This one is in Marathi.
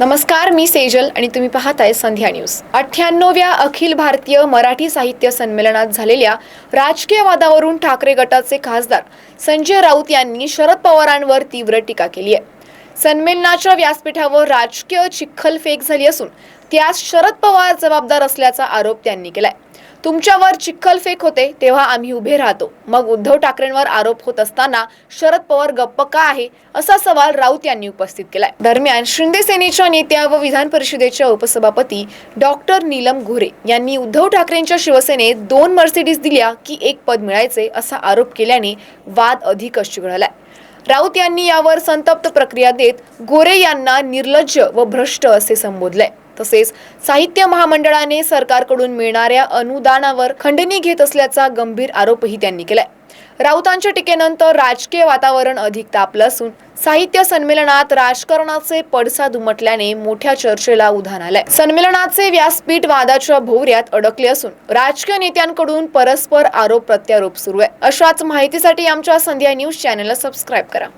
नमस्कार मी सेजल आणि तुम्ही पाहताय संध्या न्यूज. अठ्ठ्याण्णव्या अखिल भारतीय मराठी साहित्य संमेलनात झालेल्या राजकीय वादावरून ठाकरे गटाचे खासदार संजय राऊत यांनी शरद पवारांवर तीव्र टीका केली आहे. संमेलनाच्या व्यासपीठावर राजकीय चिखलफेक झाली असून त्यास शरद पवार जबाबदार असल्याचा आरोप त्यांनी केलाय. तुमच्यावर चिखलफेक होते तेव्हा आम्ही उभे राहतो. मग उद्धव ठाकरेंवर आरोप होत असताना शरद पवार गप्प का आहे असा सवाल राऊत यांनी उपस्थित केलाय. दरम्यान शिंदे सेनेच्या नेत्या व विधान परिषदेच्या उपसभापती डॉक्टर नीलम गोरे यांनी उद्धव ठाकरेंच्या शिवसेनेत दोन मर्सिडीज दिल्या की एक पद मिळायचे असा आरोप केल्याने वाद अधिकच चिघळलाय. राऊत यांनी यावर संतप्त प्रक्रिया देत गोरे यांना निर्लज्ज व भ्रष्ट असे संबोधले तसेच साहित्य महामंडळाने सरकारकडून मिळणाऱ्या अनुदानावर खंडणी घेत असल्याचा गंभीर आरोपही त्यांनी केलाय. राऊतांच्या टीकेनंतर राजकीय वातावरण अधिक तापलं असून साहित्य संमेलनात राजकारणाचे पडसाद उमटल्याने मोठ्या चर्चेला उधाण आलंय. संमेलनाचे व्यासपीठ वादाच्या भोवऱ्यात अडकले असून राजकीय नेत्यांकडून परस्पर आरोप प्रत्यारोप सुरू आहे. अशाच माहितीसाठी आमच्या संध्या न्यूज चॅनलला सबस्क्राईब करा.